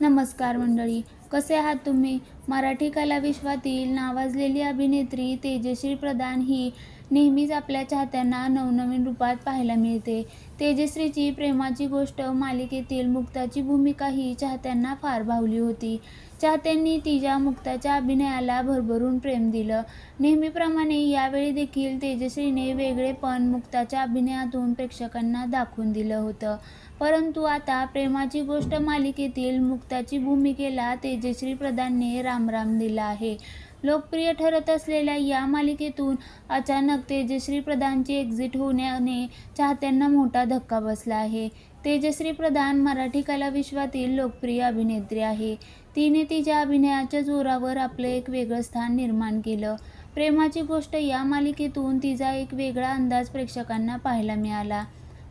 नमस्कार मंडळी कसे आहात तुम्ही? मराठी कला विश्वातील नावाजलेली अभिनेत्री तेजश्री प्रधान ही नेहमीच आपल्या चाहत्यांना नवनवीन रूपात पाहायला मिळते. तेजश्रीची प्रेमाची गोष्ट मालिकेतील मुक्ताची भूमिका ही चाहत्यांना फार भावली होती. चाहत्यांनी तिच्या मुक्ताच्या अभिनयाला भरभरून प्रेम दिलं. नेहमीप्रमाणे यावेळी देखील तेजश्रीने वेगळेपण मुक्ताच्या अभिनयातून प्रेक्षकांना दाखवून दिलं होतं. परंतु आता प्रेमाची गोष्ट मालिकेतील मुक्ताची भूमिकेला तेजश्री प्रधानने रामराम दिला आहे. लोकप्रिय ठरत असलेल्या या मालिकेतून अचानक तेजश्री प्रधानची एक्झिट होण्याने चाहत्यांना मोठा धक्का बसला आहे. तेजश्री प्रधान मराठी कला विश्वातील लोकप्रिय अभिनेत्री आहे. तिने तिच्या अभिनयाच्या जोरावर आपलं एक वेगळं स्थान निर्माण केलं. प्रेमाची गोष्ट या मालिकेतून तिचा एक वेगळा अंदाज प्रेक्षकांना पाहायला मिळाला.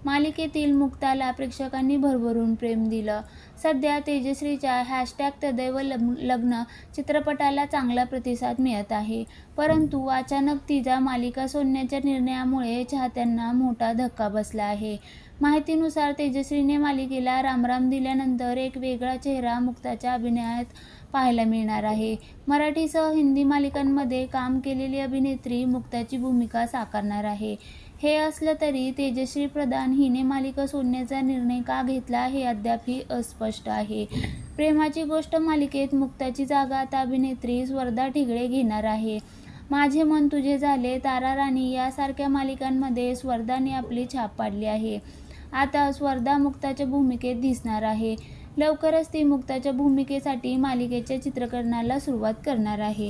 मालिकेतील मुक्ताला प्रेक्षकांनी भरभरून प्रेम दिलं. सध्या तेजश्रीच्या हॅशटॅग तदैव लग्न लग्न चित्रपटाला चांगला प्रतिसाद मिळत आहे. परंतु अचानक तिचा मालिका सोडण्याच्या निर्णयामुळे चाहत्यांना मोठा धक्का बसला आहे. माहितीनुसार तेजश्रीने मालिकेला रामराम दिल्यानंतर एक वेगळा चेहरा मुक्ताच्या अभिनयात पाहायला मिळणार आहे. मराठीसह हिंदी मालिकांमध्ये काम केलेली अभिनेत्री मुक्ताची भूमिका साकारणार आहे. हे असलं तरी तेजश्री प्रधान हिने मालिका सोडण्याचा निर्णय का घेतला हे अद्यापही अस्पष्ट आहे. प्रेमाची गोष्ट मालिकेत मुक्ताची जागा आता अभिनेत्री स्वर्धा ठिगळे घेणार आहे. माझे मन तुझे झाले तारा राणी यासारख्या मालिकांमध्ये स्वर्धाने आपली छाप पाडली आहे. आता स्वर्धा मुक्ताच्या भूमिकेत दिसणार आहे. लवकरच ती मुक्ताच्या भूमिकेसाठी मालिकेच्या चित्रकरणाला सुरुवात करणार आहे.